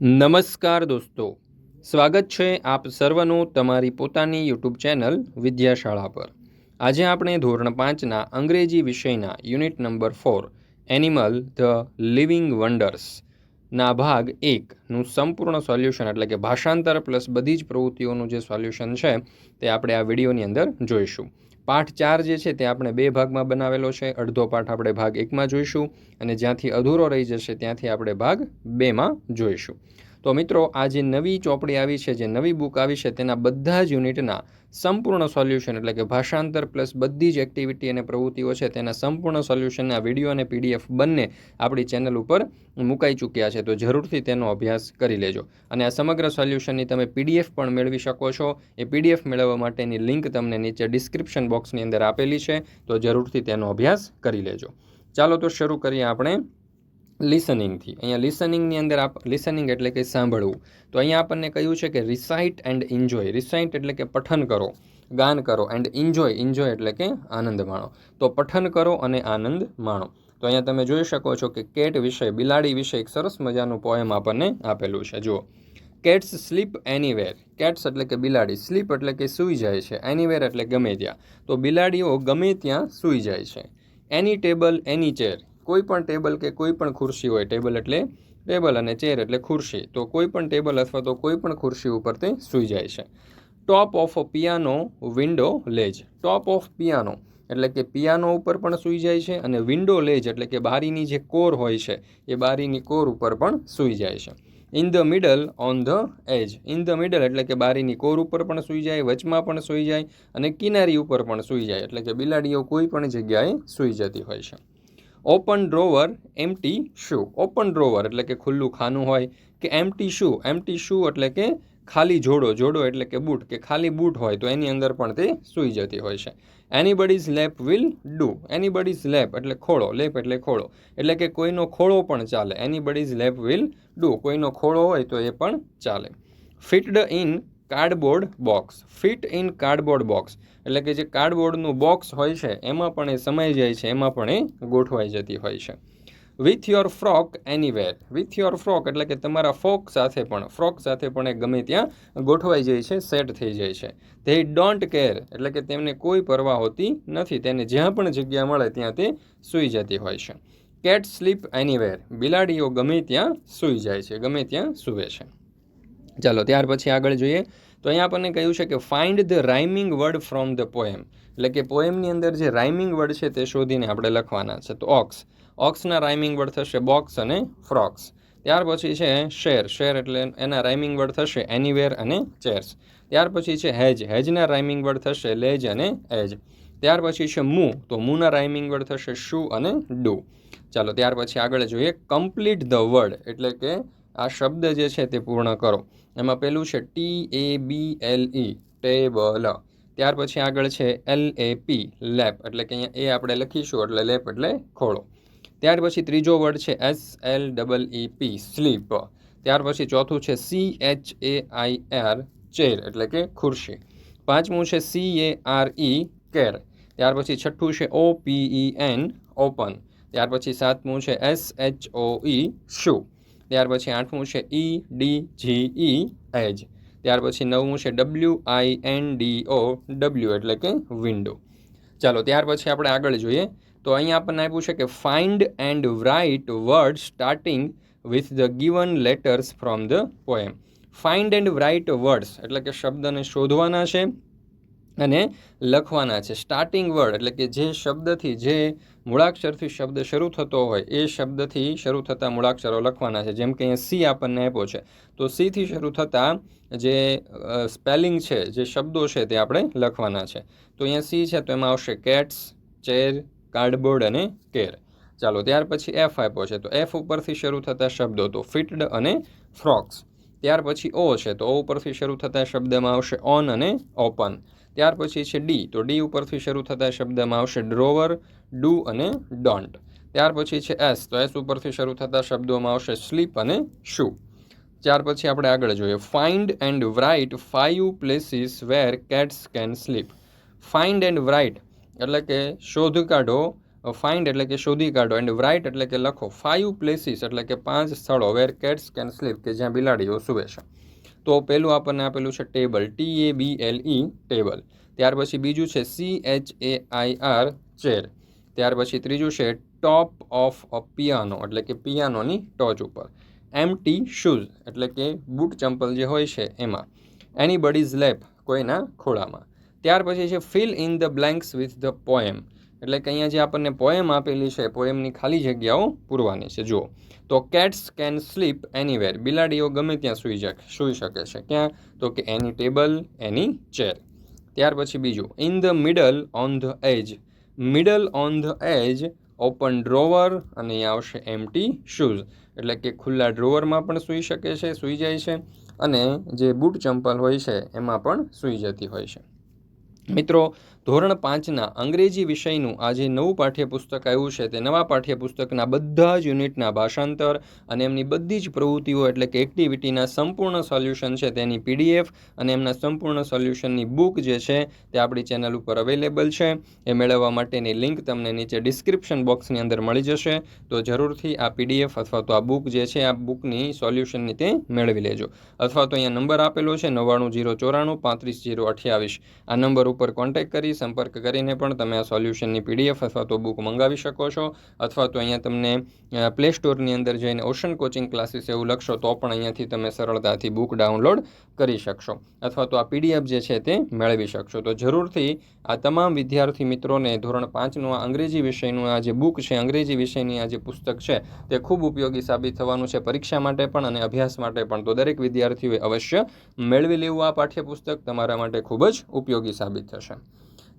નમસ્કાર દોસ્તો. સ્વાગત છે આપ સર્વનું તમારી પોતાની યુટ્યુબ ચેનલ વિદ્યાશાળા પર. આજે આપણે ધોરણ પાંચના અંગ્રેજી વિષયના unit number four, animal the living wonders ના ભાગ એકનું સંપૂર્ણ સોલ્યુશન એટલે કે ભાષાંતર પ્લસ બધી જ પ્રવૃત્તિઓનું જે સોલ્યુશન છે તે આપણે આ વિડીયોની અંદર જોઈશું. પાઠ ચાર જે છે તે આપણે બે ભાગમાં બનાવેલો છે. અડધો પાઠ આપણે ભાગ એકમાં જોઈશું અને જ્યાંથી અધૂરો રહી જશે ત્યાંથી આપણે ભાગ બેમાં જોઈશું. તો મિત્રો, આ જે નવી ચોપડી આવી છે, જે નવી બુક આવી છે, તેના બધા જ યુનિટના સંપૂર્ણ સોલ્યુશન એટલે કે ભાષાંતર પ્લસ બધી જ એક્ટિવિટી અને પ્રવૃત્તિઓ છે, તેના સંપૂર્ણ સોલ્યુશનના વીડિયો અને પીડીએફ બંને આપણી ચેનલ ઉપર મુકાઈ ચૂક્યા છે. તો જરૂરથી તેનો અભ્યાસ કરી લેજો. અને આ સમગ્ર સોલ્યુશનની તમે પીડીએફ પણ મેળવી શકો છો. એ પીડીએફ મેળવવા માટેની લિંક તમને નીચે ડિસ્ક્રિપ્શન બોક્સની અંદર આપેલી છે. તો જરૂરથી તેનો અભ્યાસ કરી લેજો. ચાલો તો શરૂ કરીએ આપણે. લિસનિંગથી અહીંયા લિસનિંગની અંદર આપ લિસનિંગ એટલે કે સાંભળવું. તો અહીંયા આપણને કહ્યું છે કે રિસાઇટ એન્ડ એન્જોય રિસાઇટ એટલે કે પઠન કરો, ગાન કરો. એન્ડ એન્જોય એન્જોય એટલે કે આનંદ માણો. તો પઠન કરો અને આનંદ માણો. તો અહીંયા તમે જોઈ શકો છો કે કેટ વિષય બિલાડી વિશે એક સરસ મજાનું પોએમ આપણને આપેલું છે. જુઓ. કેટ્સ સ્લીપ એનીવેર કેટ્સ એટલે કે બિલાડી. સ્લીપ એટલે કે સૂઈ જાય છે. એનીવેર એટલે ગમે ત્યાં. તો બિલાડીઓ ગમે ત્યાં સૂઈ જાય છે. એની ટેબલ એની ચેર કોઈ પણ ટેબલ કે કોઈ પણ ખુરશી હોય, ટેબલ એટલે ટેબલ અને ચેર એટલે ખુરશી, તો કોઈ પણ ટેબલ અથવા તો કોઈ પણ ખુરશી ઉપર તે સૂઈ જાય છે. Top of piano window ledge top of piano એટલે કે પિયાનો ઉપર પણ સૂઈ જાય છે અને વિન્ડો લેજ એટલે કે બારીની જે કોર હોય છે, એ બારીની કોર ઉપર પણ સૂઈ જાય છે. In the middle on the edge in the middle એટલે કે બારીની કોર ઉપર પણ સૂઈ જાય, વચમાં પણ સૂઈ જાય અને કિનારી ઉપર પણ સૂઈ જાય, એટલે કે બિલાડીઓ કોઈ પણ જગ્યાએ સૂઈ જતી હોય છે. Open drawer empty shoe open drawer એટલે કે ખુલ્લું ખાનું હોય કે એમટી શૂ એમટી શૂ એટલે કે ખાલી જોડો. જોડો એટલે કે બૂટ. કે ખાલી બૂટ હોય તો એની અંદર પણ તે સૂઈ જતી હોય છે. એનીબડીઝ લેપ વિલ ડુ એનીબડીઝ લેપ એટલે ખોળો. લેપ એટલે ખોળો. એટલે કે કોઈનો ખોળો પણ ચાલે. એનીબડીઝ લેપ વિલ ડુ કોઈનો ખોળો હોય તો એ પણ ચાલે. Fitted in cardboard box. Fit in cardboard box. એટલે કે જે કાર્ડબોર્ડનું બોક્સ હોય છે, એમાં પણ એ સમાઈ જાય છે, એમાં પણ એ ગોઠવાઈ જતી હોય છે. With your frock anywhere with your frock એટલે કે તમારા ફોક સાથે પણ. ફ્રોક સાથે પણ એ ગમે ત્યાં ગોઠવાઈ જાય છે, સેટ થઈ જાય છે. તે ડોન્ટ કેર એટલે કે તેમને કોઈ પરવા હોતી નથી. તેને જ્યાં પણ જગ્યા મળે ત્યાં તે સૂઈ જતી હોય છે. કેટ સ્લીપ એનીવેર બિલાડીઓ ગમે ત્યાં સૂઈ જાય છે, ગમે ત્યાં સૂવે છે. ચાલો, ત્યાર પછી આગળ જોઈએ. તો અહીંયા આપણને કહ્યું છે કે find the rhyming word from the poem એટલે કે પોએમની અંદર જે રાઇમિંગ વર્ડ છે તે શોધીને આપણે લખવાના છે. તો ઓક્સ ઓક્સના રાઇમિંગ વર્ડ થશે બોક્સ અને ફ્રોક્સ ત્યાર પછી છે શેર શેર એટલે એના રાઇમિંગ વર્ડ થશે એનીવેર અને ચેર્સ ત્યાર પછી છે હેજ હેજના રાઇમિંગ વર્ડ થશે લેજ અને એજ ત્યાર પછી છે મૂ તો મૂના રાઇમિંગ વર્ડ થશે શુ અને ડુ ચાલો, ત્યાર પછી આગળ જોઈએ. કમ્પ્લીટ ધ વર્ડ એટલે કે આ શબ્દ જે છે તે પૂર્ણ કરો. એમાં પહેલું છે T A B L E table ત્યાર પછી આગળ છે એલ એ પી લેપ એટલે કે અહીંયા એ આપણે લખીશું, એટલે લેપ એટલે ખોળો. ત્યાર પછી ત્રીજો વર્ડ છે S L double E P sleep ત્યાર પછી ચોથું છે C H A I R chair એટલે કે ખુરશી. પાંચમું છે C A R E care ત્યાર પછી છઠ્ઠું છે ઓ પી ઈ એન ઓપન ત્યાર પછી સાતમું છે એસ એચ ઓ ઈ શુ ત્યાર પછી આઠમું છે ઈ ડી જી ઈ એજ ત્યાર પછી નવમું છે W I N D O W એટલે કે વિન્ડો ચાલો, ત્યાર પછી આપણે આગળ જોઈએ. તો અહીંયા આપણને આપ્યું છે કે find and write word starting with the given letters from the poem find and write words એટલે કે શબ્દને શોધવાના છે. અને લખવાના છે. સ્ટાર્ટિંગ વર્ડ એટલે કે જે શબ્દથી જે મૂળાક્ષરથી શબ્દ શરૂ થતો હોય, એ શબ્દથી શરૂ થતા મૂળાક્ષરો લખવાના છે. જેમ કે અહીંયા સી આપણને આપ્યો છે. તો સીથી શરૂ થતા જે સ્પેલિંગ છે, જે શબ્દો છે તે આપણે લખવાના છે. તો અહીંયા સી છે, તો એમાં આવશે કેટ્સ ચેર કાર્ડબોર્ડ અને કેર ચાલો, ત્યાર પછી એફ આપ્યો છે. તો એફ ઉપરથી શરૂ થતા શબ્દો, તો ફિટડ અને ફ્રોક્સ ત્યાર પછી ઓ છે, તો ઓ ઉપરથી શરૂ થતા શબ્દમાં આવશે ઓન અને ઓપન ત્યાર પછી છે ડી. તો ડી ઉપરથી શરૂ થતા શબ્દમાં આવશે ડ્રોવર, ડુ અને ડોન્ટ. ત્યાર પછી છે એસ. તો એસ ઉપરથી શરૂ થતા શબ્દોમાં આવશે સ્લીપ અને શુ. ત્યાર પછી આપણે આગળ જોઈએ. Find and write five places where cats can sleep. Find and write એટલે કે શોધ કાઢો. ફાઇન્ડ એટલે કે શોધી કાઢો. એન્ડ રાઇટ એટલે કે લખો. ફાઇવ પ્લેસીસ એટલે કે પાંચ સ્થળો વેર કેટ્સ કેન સ્લીપ, કે જ્યાં બિલાડીઓ સૂવે છે. તો પહેલું આપણને આપેલું છે table T A B L E table. ત્યાર પછી બીજું છે C H A I R chair. ત્યાર પછી ત્રીજું છે ટોપ ઓફ અ પિયાનો, એટલે કે પિયાનોની ટોચ ઉપર. એમ ટી શૂઝ એટલે કે બૂટ ચંપલ જે હોય છે એમાં. એની બડીઝ લેપ કોઈના ખોળામાં. ત્યાર પછી છે fill in the blanks with the poem એટલે કે અહીંયા જે આપણને પોએમ આપેલી છે પોએમની ખાલી જગ્યાઓ પૂરવાની છે. જુઓ. તો કેટ્સ કેન સ્લીપ એનીવેર બિલાડીઓ ગમે ત્યાં સૂઈ સૂઈ શકે છે. ક્યાં? તો કે એની ટેબલ, એની ચેર ત્યાર પછી બીજું. In the middle on the edge middle on the edge open drawer અને અહીંયા આવશે એમટી શૂઝ એટલે કે ખુલ્લા ડ્રોવરમાં પણ સૂઈ શકે છે, સૂઈ જાય છે, અને જે બૂટ ચંપલ હોય છે, એમાં પણ સૂઈ જતી હોય છે. મિત્રો ધોરણ પાંચના અંગ્રેજી વિષયનું આજે નવું પાઠ્યપુસ્તક આવ્યું છે. તે નવા પાઠ્યપુસ્તકના બધા જ યુનિટના ભાષાંતર અને એમની બધી જ પ્રવૃત્તિઓ એટલે કે એક્ટિવિટીના સંપૂર્ણ સોલ્યુશન છે તેની પીડીએફ અને એમના સંપૂર્ણ સોલ્યુશનની બુક જે છે તે આપણી ચેનલ ઉપર અવેલેબલ છે. એ મેળવવા માટેની લિંક તમને નીચે ડિસ્ક્રિપ્શન બોક્સની અંદર મળી જશે. તો જરૂરથી આ પીડીએફ અથવા તો આ બુક જે છે આ બુકની સોલ્યુશનની તે મેળવી લેજો. અથવા તો અહીંયા નંબર આપેલો છે નવ્વાણું જીરો ચોરાણું પાંત્રીસ જીરો અઠ્યાવીસ. આ નંબર ઉપર કોન્ટેક્ટ કરી સંપર્ક કરીને પણ તમે આ સોલ્યુશનની પીડીએફ અથવા તો બુક મંગાવી શકો છો. અથવા તો અહીંયા તમને પ્લે સ્ટોરની અંદર જઈને ઓશન કોચિંગ ક્લાસીસ એવું લખશો તો પણ અહીંયાથી તમે સરળતાથી બુક ડાઉનલોડ કરી શકશો. અથવા તો આ પીડીએફ જે છે તે મેળવી શકશો. તો જરૂરથી આ તમામ વિદ્યાર્થી મિત્રોને ધોરણ પાંચનું આ અંગ્રેજી વિષયનું આ જે બુક છે, અંગ્રેજી વિષયની આ જે પુસ્તક છે, તે ખૂબ ઉપયોગી સાબિત થવાનું છે પરીક્ષા માટે પણ અને અભ્યાસ માટે પણ. તો દરેક વિદ્યાર્થીઓએ અવશ્ય મેળવી લેવું આ પાઠ્યપુસ્તક. તમારા માટે ખૂબ જ ઉપયોગી સાબિત થશે.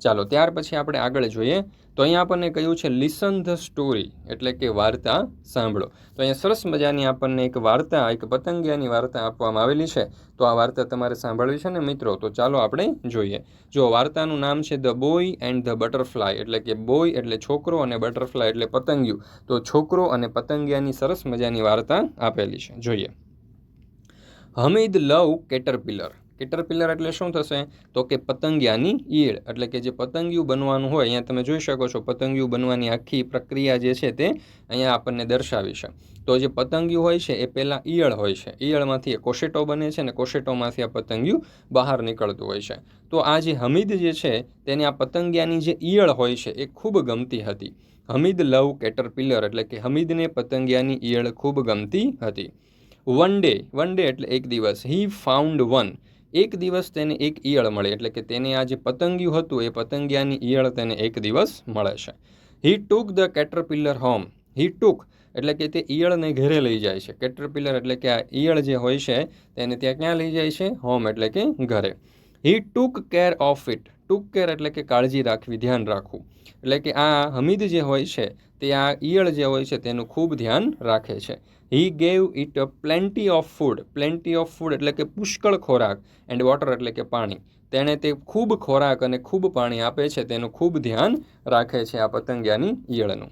ચાલો, ત્યાર પછી આપણે આગળ જોઈએ. તો અહીંયા આપણને કહ્યું છે લિસન ધ સ્ટોરી એટલે કે વાર્તા સાંભળો. તો અહીંયા સરસ મજાની આપણને એક વાર્તા, એક પતંગિયાની વાર્તા આપવામાં આવેલી છે. તો આ વાર્તા તમારે સાંભળવી છે ને, મિત્રો? તો ચાલો આપણે જોઈએ. જો વાર્તાનું નામ છે the boy and the butterfly એટલે કે બોય એટલે છોકરો અને બટરફ્લાય એટલે પતંગિયું. તો છોકરો અને પતંગિયાની સરસ મજાની વાર્તા આપેલી છે. જોઈએ. હમીદ લવ કેટરપિલર કેટરપિલર એટલે શું થશે? તો કે પતંગિયાની ઈળ એટલે કે જે પતંગિયું બનવાનું હોય, અહીંયા તમે જોઈ શકો છો, પતંગિયું બનવાની આખી પ્રક્રિયા જે છે તે અહીંયા આપણને દર્શાવી છે. તો જે પતંગિયું હોય છે, એ પહેલાં ઈયળ હોય છે. ઈયળમાંથી એ કોશેટો બને છે અને કોશેટોમાંથી આ પતંગિયું બહાર નીકળતું હોય છે. તો આ જે હમીદ જે છે, તેને આ પતંગિયાની જે ઈયળ હોય છે, એ ખૂબ ગમતી હતી. હમીદ લવ કેટરપિલર એટલે કે હમીદને પતંગિયાની ઈયળ ખૂબ ગમતી હતી. વન ડે વન ડે એટલે એક દિવસ. He found one. એક દિવસ તેને એક ઈયળ મળે, એટલે કે તેને આ જે પતંગિયું હતું, એ પતંગિયાની ઈયળ તેને એક દિવસ મળે છે. He took the caterpillar home he took એટલે કે તે ઈયળને ઘરે લઈ જાય છે. કેટરપિલર એટલે કે આ ઈયળ જે હોય છે, તેને ત્યાં ક્યાં લઈ જાય છે? હોમ એટલે કે ઘરે. He took care of it took care એટલે કે કાળજી રાખવી, ધ્યાન રાખવું. એટલે કે આ હમીદ જે હોય છે, તે આ ઈયળ જે હોય છે, તેનું ખૂબ ધ્યાન રાખે છે. He gave it plenty of food plenty of food એટલે કે પુષ્કળ ખોરાક એન્ડ વોટર એટલે કે પાણી. તેણે તે ખૂબ ખોરાક અને ખૂબ પાણી આપે છે, તેનું ખૂબ ધ્યાન રાખે છે આ પતંગિયાની ઈયળનું.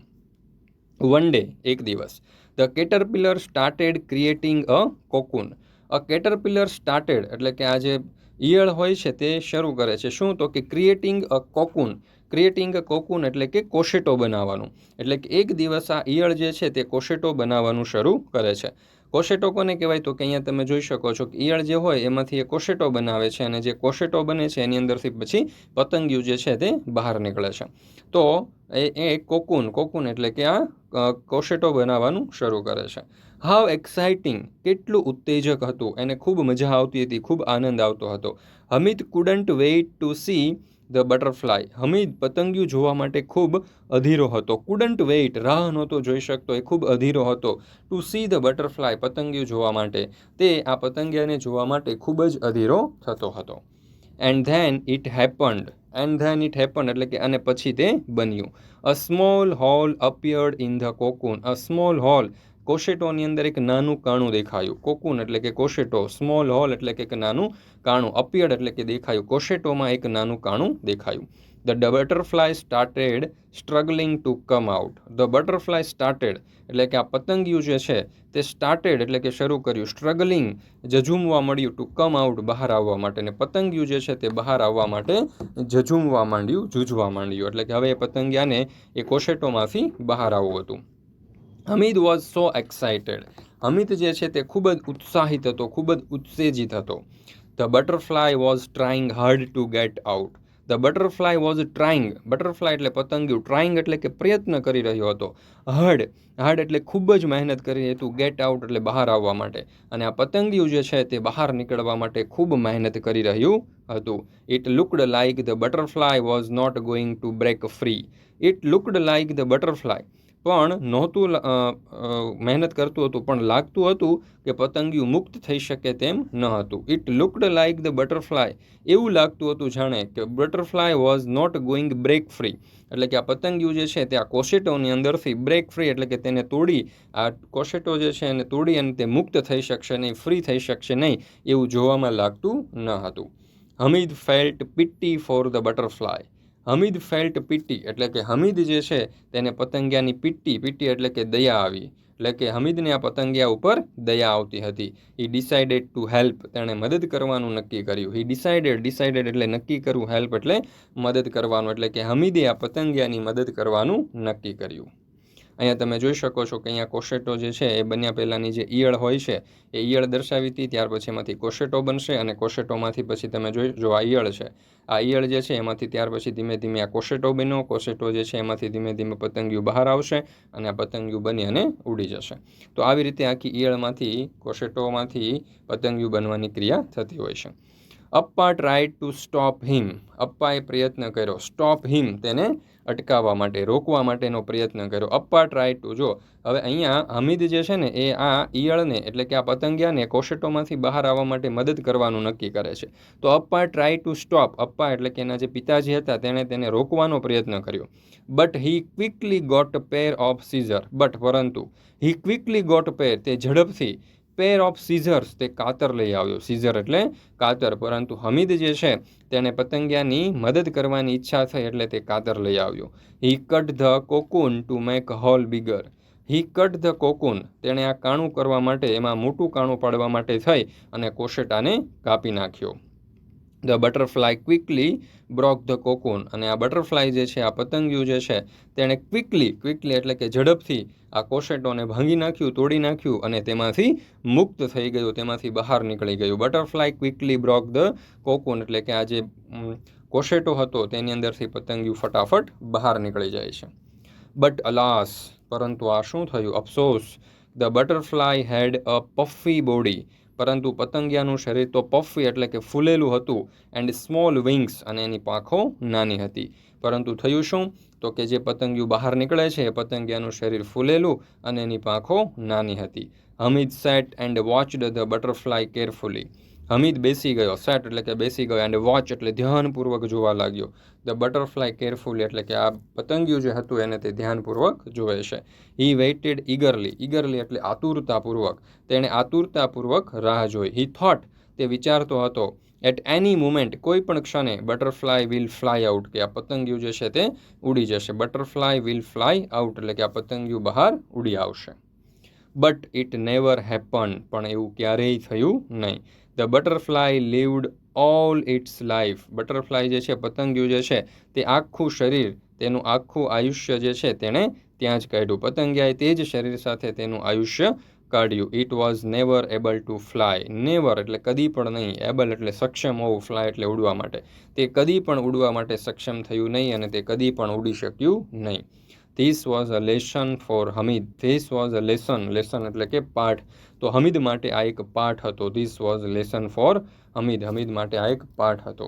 વન ડે એક દિવસ. The caterpillar started creating a cocoon a caterpillar started એટલે કે આ જે ઈયળ હોય છે તે શરૂ કરે છે. શું? તો કે ક્રિએટિંગ અ કોકુન ક્રિએટિંગ અ કોકુન એટલે કે કોશેટો બનાવવાનું. એટલે કે એક દિવસ આ ઈયળ જે છે તે કોશેટો બનાવવાનું શરૂ કરે છે. કોશેટો કોને કહેવાય? તો કે અહીંયા તમે જોઈ શકો છો કે ઈયળ જે હોય એમાંથી એ કોશેટો બનાવે છે અને જે કોશેટો બને છે એની અંદરથી પછી પતંગિયું જે છે તે બહાર નીકળે છે. તો એ એ કોકુન કોકુન એટલે કે આ કોશેટો બનાવવાનું શરૂ કરે છે. હાવ એક્સાઇટિંગ કેટલું ઉત્તેજક હતું. એને ખૂબ મજા આવતી હતી. ખૂબ આનંદ આવતો હતો. Hamid couldn't wait to see the butterfly Hamid પતંગિયું જોવા માટે ખૂબ અધીરો હતો. કુડન્ટ વેઇટ રાહ નહોતો જોઈ શકતો. એ ખૂબ અધીરો હતો. ટુ સી ધ બટરફ્લાય પતંગિયું જોવા માટે. તે આ પતંગિયાને જોવા માટે ખૂબ જ અધીરો થતો હતો. And then it happened and then it happen એટલે કે અને પછી તે બન્યું. A small hole appeared in the cocoon a small hole કોશેટોની અંદર એક નાનું કાણું દેખાયું. કોકુન એટલે કે કોશેટો. સ્મોલ હોલ એટલે કે એક નાનું કાણું. અપિયર્ડ એટલે કે દેખાયું. કોશેટોમાં એક નાનું કાણું દેખાયું. The butterfly started struggling to come out the butterfly started એટલે કે આ પતંગિયું જે છે તે સ્ટાર્ટેડ એટલે કે શરૂ કર્યું. સ્ટ્રગલિંગ જજુમવા મળ્યું ટુ કમ આઉટ બહાર આવવા માટે. ને પતંગિયું જે છે તે બહાર આવવા માટે જજુમવા માંડ્યું, જૂજવા માંડ્યું. એટલે કે હવે એ પતંગિયાને એ કોશેટોમાંથી બહાર આવવું હતું. Hamid was so excited Hamid જે છે તે ખૂબ જ ઉત્સાહિત હતો, ખૂબ જ ઉત્તેજિત હતો. The butterfly was trying hard to get out the butterfly was trying butterfly એટલે પતંગિયું. ટ્રાઇંગ એટલે કે પ્રયત્ન કરી રહ્યો હતો. હાર્ડ હાર્ડ એટલે ખૂબ જ મહેનત કરી હતું. ગેટ આઉટ એટલે બહાર આવવા માટે. અને આ પતંગિયું જે છે તે બહાર નીકળવા માટે ખૂબ મહેનત કરી રહ્યું હતું. It looked like the butterfly was not going to break free it looked like the butterfly પણ નહોતું મહેનત કરતું હતું, પણ લાગતું હતું કે પતંગિયું મુક્ત થઈ શકે તેમ ન હતું. It looked like the butterfly એવું લાગતું હતું જાણે કે butterfly was not going break free એટલે કે આ પતંગિયું જે છે તે આ કોશેટોની અંદરથી બ્રેક ફ્રી એટલે કે તેને તોડી, આ કોશેટો જે છે એને તોડી અને તે મુક્ત થઈ શકશે નહીં ફ્રી થઈ શકશે નહીં, એવું જોવામાં લાગતું ન હતું. Hamid felt pity for the butterfly Hamid felt pity એટલે કે હમીદ જે છે તેને પતંગિયાની પીટી પીટી એટલે કે દયા આવી. એટલે કે હમીદને આ પતંગિયા ઉપર દયા આવતી હતી. હી ડિસાઇડેડ ટુ હેલ્પ તેણે મદદ કરવાનું નક્કી કર્યું. હી ડિસાઇડેડ ડિસાઇડેડ એટલે નક્કી કરવું હેલ્પ એટલે મદદ કરવાનું. એટલે કે હમીદે આ પતંગિયાની મદદ કરવાનું નક્કી કર્યું. અહીંયા તમે જોઈ શકો છો કે અહીંયા કોશેટો જે છે, એ બન્યા પહેલાંની જે ઈયળ હોય છે, એ ઈયળ દર્શાવી હતી, ત્યાર પછી એમાંથી કોશેટો બનશે અને કોશેટોમાંથી પછી તમે જોઈ, જો આ ઈયળ છે, આ ઈયળ જે છે, એમાંથી ત્યાર પછી ધીમે ધીમે આ કોશેટો બન્યો, કોશેટો જે છે, એમાંથી ધીમે ધીમે પતંગિયું બહાર આવશે અને આ પતંગિયું બની અને ઉડી જશે. તો આવી રીતે આખી ઈયળમાંથી, કોશેટોમાંથી પતંગિયું બનવાની ક્રિયા થતી હોય છે. Appa try to stop him. અપ્પાએ પ્રયત્ન કર્યો. સ્ટોપ હિમ તેને અટકાવવા માટે, રોકવા માટેનો પ્રયત્ન કર્યો. અપ્પા ટ્રાય ટુ, જો, હવે અહીંયા હમીદ જે છે ને, એ આ ઈયળને, એટલે કે આ પતંગિયાને કોશેટોમાંથી બહાર આવવા માટે મદદ કરવાનું નક્કી કરે છે. તો Appa try to stop. Appa એટલે કે એના જે પિતાજી હતા, તેણે તેને રોકવાનો પ્રયત્ન કર્યો. But he quickly got pair of scissor. But, પરંતુ, હી ક્વિકલી ગોટ પેર તે ઝડપથી પેર ઓફ સીઝર્સ તે કાતર લઈ આવ્યો. સીઝર એટલે કાતર. પરંતુ હમીદ જે છે તેણે પતંગિયાની મદદ કરવાની ઈચ્છા થઈ એટલે તે કાતર લઈ આવ્યો. He cut the cocoon to make hole bigger he cut the cocoon તેણે આ કાણું કરવા માટે, એમાં મોટું કાણું પાડવા માટે થઈ અને કોશેટાને કાપી નાખ્યો. The butterfly quickly broke the cocoon. અને આ બટરફ્લાય જે છે, આ પતંગિયું જે છે, તેણે ક્વિકલી ક્વિકલી એટલે કે ઝડપથી આ કોશેટોને ભાંગી નાખ્યું, તોડી નાખ્યું અને તેમાંથી મુક્ત થઈ ગયું, તેમાંથી બહાર નીકળી ગયું. Butterfly quickly broke the cocoon એટલે કે આ જે કોશેટો હતો, તેની અંદરથી પતંગિયું ફટાફટ બહાર નીકળી જાય છે. બટ અલાસ, પરંતુ આ શું થયું? અફસોસ. The butterfly had a puffy body. પરંતુ પતંગિયાનું શરીર તો પફી એટલે કે ફૂલેલું હતું એન્ડ સ્મોલ વિંગ્સ અને એની પાંખો નાની હતી. પરંતુ થયું શું? તો કે જે પતંગિયું બહાર નીકળે છે એ પતંગિયાનું શરીર ફૂલેલું અને એની પાંખો નાની હતી. Hamid sat and watched the butterfly carefully Hamid બેસી ગયો સેટ એટલે કે બેસી ગયો એન્ડ વોચ એટલે ધ્યાનપૂર્વક જોવા લાગ્યો. ધ બટરફ્લાય કેરફુલી એટલે કે આ પતંગિયું જે હતું એને તે ધ્યાનપૂર્વક જોવે છે. હી વેઇટેડ ઈગરલી ઈગરલી એટલે આતુરતાપૂર્વક. તેણે આતુરતાપૂર્વક રાહ જોઈ. હી થોટ તે વિચારતો હતો એટ એની મુમેન્ટ કોઈ પણ ક્ષણે બટરફ્લાય વિલ ફ્લાય આઉટ કે આ પતંગિયું જે છે તે ઉડી જશે. બટરફ્લાય વિલ ફ્લાય આઉટ એટલે કે આ પતંગિયું બહાર ઉડી આવશે. બટ ઇટ નેવર હેપન પણ એવું ક્યારેય થયું નહીં. The butterfly lived all its life. Butterfly જે છે, પતંગિયું જે છે, તે આખું શરીર, તેનું આખું આયુષ્ય જે છે, તેણે ત્યાં જ કાઢ્યું. પતંગિયાએ તે જ શરીર સાથે તેનું આયુષ્ય કાઢ્યું. It was never able to fly never એટલે કદી પણ નહીં. એબલ એટલે સક્ષમ હોવું ફ્લાય એટલે ઉડવા માટે. તે કદી પણ ઉડવા માટે સક્ષમ થયું નહીં અને તે કદી પણ ઉડી શક્યું નહીં. This was a lesson for Hamid this was a lesson lesson એટલે કે પાઠ. તો હમીદ માટે આ એક પાઠ હતો. This was lesson for Hamid Hamid માટે આ એક પાઠ હતો.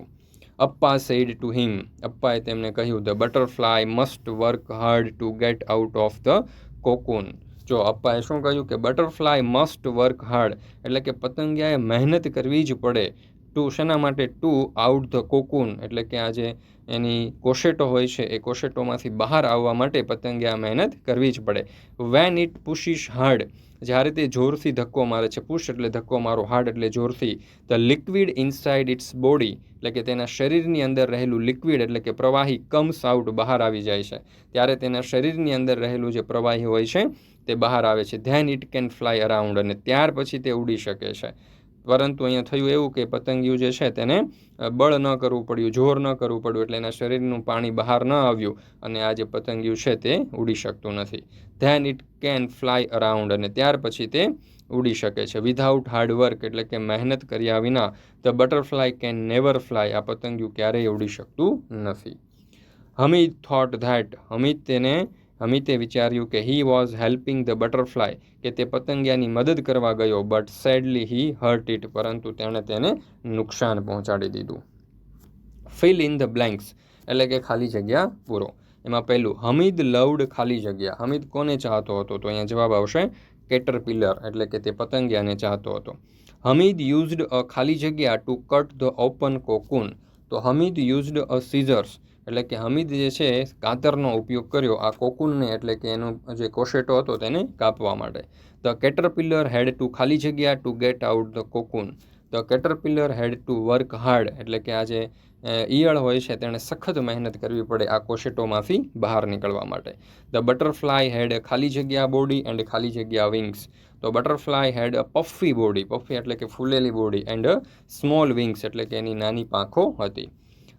અપ્પા સેડ ટુ હિમ અપ્પાએ તેમને કહ્યું the butterfly must work hard to get out of the cocoon જો અપ્પાએ શું કહ્યું કે બટરફ્લાય મસ્ટ વર્ક હાર્ડ એટલે કે પતંગિયાએ મહેનત કરવી જ પડે. ટુ શેના માટે? ટુ આઉટ ધ કોકુન એટલે કે આ જે એની કોશેટો હોય છે, એ કોશેટોમાંથી બહાર આવવા માટે પતંગે આ મહેનત કરવી જ પડે. વેન ઇટ પુશિશ હાર્ડ જ્યારે તે જોરથી ધક્કો મારે છે પુશ એટલે ધક્કો મારો હાર્ડ એટલે જોરથી the liquid inside its body એટલે કે તેના શરીરની અંદર રહેલું લિક્વિડ એટલે કે પ્રવાહી કમ્સ આઉટ બહાર આવી જાય છે. ત્યારે તેના શરીરની અંદર રહેલું જે પ્રવાહી હોય છે, તે બહાર આવે છે. Then it can fly around અને ત્યાર પછી તે ઉડી શકે છે. પરંતુ અહીંયા થયું એવું કે પતંગિયું જે છે તેને બળ ન કરવું પડ્યું, જોર ન કરવું પડ્યું એટલે એના શરીરનું પાણી બહાર ન આવ્યું અને આ જે પતંગિયું છે તે ઉડી શકતું નથી. Then it can fly around અને ત્યાર પછી તે ઉડી શકે છે. વિધાઉટ હાર્ડવર્ક એટલે કે મહેનત કર્યા વિના the butterfly can never fly આ પતંગિયું ક્યારેય ઉડી શકતું નથી. હમીદ થોટ ધેટ હમીદ તેને અમિતે વિચાર્યું કે he was helping the butterfly કે તે પતંગિયાની મદદ કરવા ગયો but sadly he hurt it પરંતુ તેણે તેને નુકસાન પહોંચાડી દીધું. ફિલ ઇન ધ બ્લેન્ક્સ એટલે કે ખાલી જગ્યા પૂરો. એમાં પહેલું, હમીદ લવડ ખાલી જગ્યા. હમીદ કોને ચાહતો હતો? તો અહીંયા જવાબ આવશે કેટરપિલર એટલે કે તે પતંગિયાને ચાહતો હતો. હમીદ યુઝડ અ ખાલી જગ્યા to cut the open cocoon તો હમીદ યુઝડ અ સીઝર્સ એટલે કે હમીદ જે છે કાતરનો ઉપયોગ કર્યો આ કોકુનને એટલે કે એનો જે કોશેટો હતો તેને કાપવા માટે. ધ કેટરપિલર હેડ ટુ ખાલી જગ્યા to get out the cocoon the caterpillar had to work hard એટલે કે આ જે ઈયળ હોય છે તેણે સખત મહેનત કરવી પડે આ કોશેટોમાંથી બહાર નીકળવા માટે. ધ બટરફ્લાય હેડ ખાલી જગ્યા બોડી એન્ડ ખાલી જગ્યા વિંગ્સ તો butterfly had a puffy body puffy એટલે કે ફૂલેલી બોડી એન્ડ સ્મોલ વિંગ્સ એટલે કે એની નાની પાંખો હતી.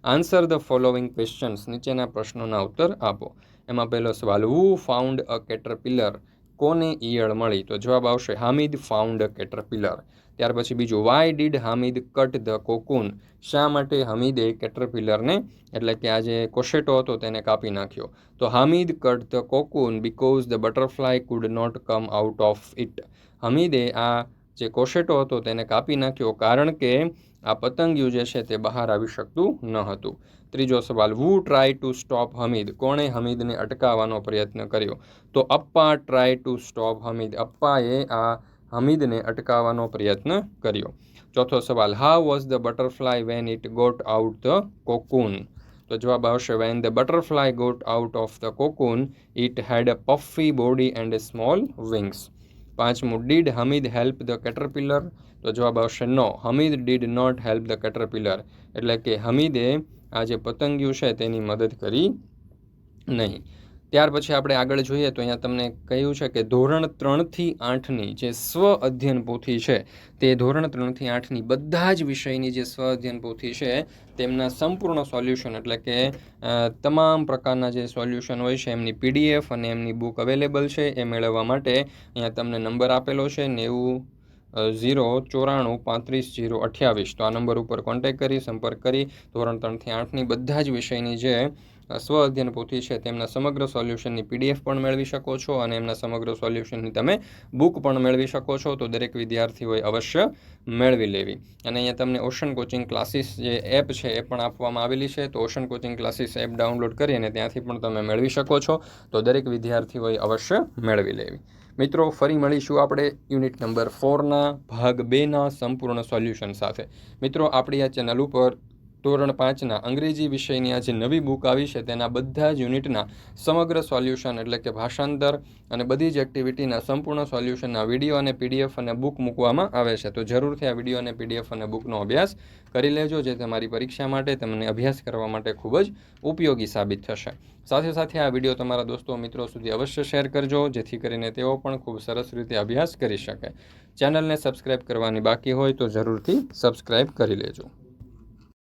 આન્સર ધ ફોલોવિંગ ક્વેશ્ચન્સ નીચેના પ્રશ્નોના ઉત્તર આપો. એમાં પહેલો સવાલ હુ ફાઉન્ડ અ કેટરપિલર કોને ઈયળ મળી? તો જવાબ આવશે, હામિદ ફાઉન્ડ અ કેટરપિલર ત્યાર પછી બીજું why did Hamid cut the cocoon શા માટે હમીદે કેટરપિલરને એટલે કે આ જે કોશેટો હતો તેને કાપી નાખ્યો. તો Hamid cut the cocoon because the butterfly could not come out of it હમીદે આ જે કોશેટો હતો તેને કાપી નાખ્યો કારણ કે આ પતંગિયું જે છે તે બહાર આવી શકતું ન હતું. ત્રીજો સવાલ who try to stop Hamid કોણે હમીદને અટકાવવાનો પ્રયત્ન કર્યો? તો Appa try to stop Hamid અપ્પાએ આ હમીદને અટકાવવાનો પ્રયત્ન કર્યો. ચોથો સવાલ how was the butterfly when it got out the cocoon તો જવાબ આવશે when the butterfly got out of the cocoon it had a puffy body and small wings પાંચમું did Hamid help the caterpillar તો જવાબ આવશે no Hamid did not help the caterpillar એટલે કે હમીદે આ જે પતંગિયું છે તેની મદદ કરી નહીં. ત્યાર પછી આપણે આગળ જોઈએ તો અહીંયા તમને કહ્યું છે કે ધોરણ ત્રણથી આઠની જે સ્વ અધ્યયન પોથી છે, તે ધોરણ ત્રણથી આઠની બધા જ વિષયની જે સ્વ અધ્યયન પોથી છે, તેમના સંપૂર્ણ સોલ્યુશન એટલે કે તમામ પ્રકારના જે સોલ્યુશન હોય છે, એમની પીડીએફ અને એમની બુક અવેલેબલ છે, એ મેળવવા માટે અહીંયા તમને નંબર આપેલો છે નેવું ઝીરો ચોરાણું પાંત્રીસ જીરો અઠ્યાવીસ. તો આ નંબર ઉપર કોન્ટેક કરી, સંપર્ક કરી. ધોરણ ત્રણથી આઠની બધા જ વિષયની જે સ્વ અધ્યયન પોથી છે તેમના સમગ્ર સોલ્યુશનની પીડીએફ પણ મેળવી શકો છો અને એમના સમગ્ર સોલ્યુશનની તમે બુક પણ મેળવી શકો છો. તો દરેક વિદ્યાર્થીઓએ અવશ્ય મેળવી લેવી. અને અહીંયા તમને ઓશન કોચિંગ ક્લાસીસ જે એપ છે એ પણ આપવામાં આવેલી છે. તો ocean coaching classes app download કરી અને ત્યાંથી પણ તમે મેળવી શકો છો. તો દરેક વિદ્યાર્થીઓએ અવશ્ય મેળવી લેવી. મિત્રો, ફરી મળીશું આપણે યુનિટ નંબર ફોરના ભાગ બેના સંપૂર્ણ સોલ્યુશન સાથે. મિત્રો, આપણી આ ચેનલ ઉપર ધોરણ પાંચના અંગ્રેજી વિષયની આ જે નવી બુક આવી છે. તેના બધા જ યુનિટના સમગ્ર સોલ્યુશન એટલે કે ભાષાંતર અને બધી જ એક્ટિવિટીના સંપૂર્ણ સોલ્યુશનના વીડિયો અને પીડીએફ અને બુક મૂકવામાં આવે છે. તો જરૂરથી આ વીડિયો અને પીડીએફ અને બુકનો અભ્યાસ કરી લેજો, જે તમારી પરીક્ષા માટે, તમને અભ્યાસ કરવા માટે ખૂબ જ ઉપયોગી સાબિત થશે. સાથે સાથે આ વીડિયો તમારા દોસ્તો મિત્રો સુધી અવશ્ય શેર કરજો, જેથી કરીને તેઓ પણ ખૂબ સરસ રીતે અભ્યાસ કરી શકે. ચેનલને સબસ્ક્રાઈબ કરવાની બાકી હોય તો જરૂરથી સબસ્ક્રાઈબ કરી લેજો.